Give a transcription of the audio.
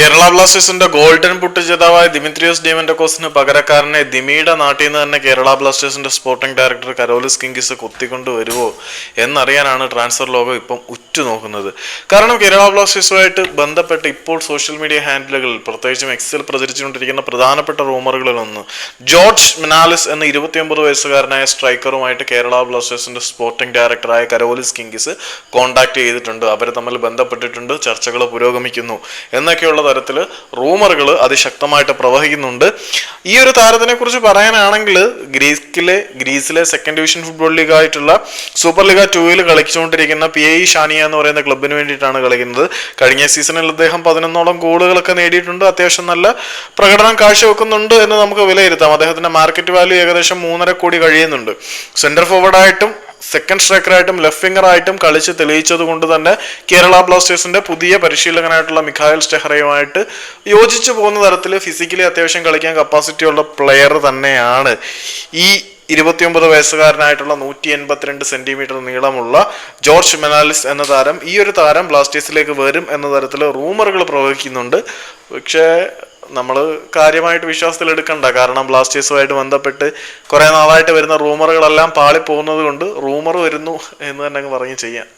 കേരള ബ്ലാസ്റ്റേഴ്സിന്റെ ഗോൾഡൻ പുട്ട് ജേതാവായ ദിമിത്രിയോസ് ഡേമൻഡോക്കോസിന് പകരക്കാരനെ ദിമിയുടെ നാട്ടിൽ നിന്ന് തന്നെ കേരള ബ്ലാസ്റ്റേഴ്സിന്റെ സ്പോർട്ടിംഗ് ഡയറക്ടർ കരോലിസ് കിങ്കിസ് കൊത്തിക്കൊണ്ട് വരുമോ എന്നറിയാനാണ് ട്രാൻസ്ഫർ ലോകം ഇപ്പം ഉറ്റുനോക്കുന്നത്. കാരണം കേരള ബ്ലാസ്റ്റേഴ്സുമായിട്ട് ബന്ധപ്പെട്ട് ഇപ്പോൾ സോഷ്യൽ മീഡിയ ഹാൻഡിലുകളിൽ പ്രത്യേകിച്ചും എക്സിൽ പ്രചരിച്ചുകൊണ്ടിരിക്കുന്ന പ്രധാനപ്പെട്ട റൂമറുകളിലൊന്ന് ജോർജ് മിനാലിസ് എന്ന ഇരുപത്തിയൊമ്പത് വയസ്സുകാരനായ സ്ട്രൈക്കറുമായിട്ട് കേരള ബ്ലാസ്റ്റേഴ്സിന്റെ സ്പോർട്ടിംഗ് ഡയറക്ടറായ കരോലിസ് കിങ്കിസ് കോൺടാക്ട് ചെയ്തിട്ടുണ്ട്. അവരെ തമ്മിൽ ബന്ധപ്പെട്ടിട്ടുണ്ട് ചർച്ചകൾ പുരോഗമിക്കുന്നു എന്നൊക്കെയുള്ള തരത്തിൽ റൂമറുകൾ അതിശക്തമായിട്ട് പ്രവഹിക്കുന്നുണ്ട്. ഈ ഒരു താരത്തിനെ കുറിച്ച് പറയാനാണെങ്കിൽ ഗ്രീസിലെ ഗ്രീസിലെ സെക്കൻഡ് ഡിവിഷൻ ഫുട്ബോൾ ലീഗ് ആയിട്ടുള്ള സൂപ്പർ ലീഗ ടൂവിൽ കളിച്ചുകൊണ്ടിരിക്കുന്ന പി ഐ ഷാനിയ എന്ന് പറയുന്ന ക്ലബിന് വേണ്ടിയിട്ടാണ് കളിക്കുന്നത്. കഴിഞ്ഞ സീസണിൽ അദ്ദേഹം പതിനൊന്നോളം ഗോളുകളൊക്കെ നേടിയിട്ടുണ്ട്. അത്യാവശ്യം നല്ല പ്രകടനം കാഴ്ചവെക്കുന്നുണ്ട് എന്ന് നമുക്ക് വിലയിരുത്താം. അദ്ദേഹത്തിന്റെ മാർക്കറ്റ് വാല്യൂ ഏകദേശം മൂന്നര കോടി കഴിയുന്നുണ്ട്. സെന്റർ ഫോർവേഡായിട്ടും സെക്കൻഡ് സ്ട്രൈക്കറായിട്ടും ലെഫ്റ്റ് വിംഗറായിട്ടും കളിച്ച് തെളിയിച്ചത് കൊണ്ട് തന്നെ കേരള ബ്ലാസ്റ്റേഴ്സിന്റെ പുതിയ പരിശീലകനായിട്ടുള്ള മിഖായൽ സ്റ്റെഹറയുമായിട്ട് യോജിച്ചു പോകുന്ന തരത്തിൽ ഫിസിക്കലി അത്യാവശ്യം കളിക്കാൻ കപ്പാസിറ്റി ഉള്ള പ്ലെയർ തന്നെയാണ്. ഈ ഇരുപത്തിയൊമ്പത് വയസ്സുകാരനായിട്ടുള്ള നൂറ്റി എൺപത്തിരണ്ട് സെന്റിമീറ്റർ നീളമുള്ള ജോർജ് മെനാലിസ് എന്ന താരം ഈ ഒരു താരം ബ്ലാസ്റ്റേഴ്സിലേക്ക് വരും എന്ന തരത്തിൽ റൂമറുകൾ പ്രവഹിക്കുന്നുണ്ട്. പക്ഷേ നമ്മൾ കാര്യമായിട്ട് വിശ്വാസത്തിൽ എടുക്കണ്ട കാരണം ബ്ലാസ്റ്റേഴ്സുമായിട്ട് ബന്ധപ്പെട്ട് കുറേ നാളായിട്ട് വരുന്ന റൂമറുകളെല്ലാം പാളിപ്പോകുന്നത് കൊണ്ട് റൂമർ വരുന്നു എന്ന് തന്നെ പറഞ്ഞ് ചെയ്യാം.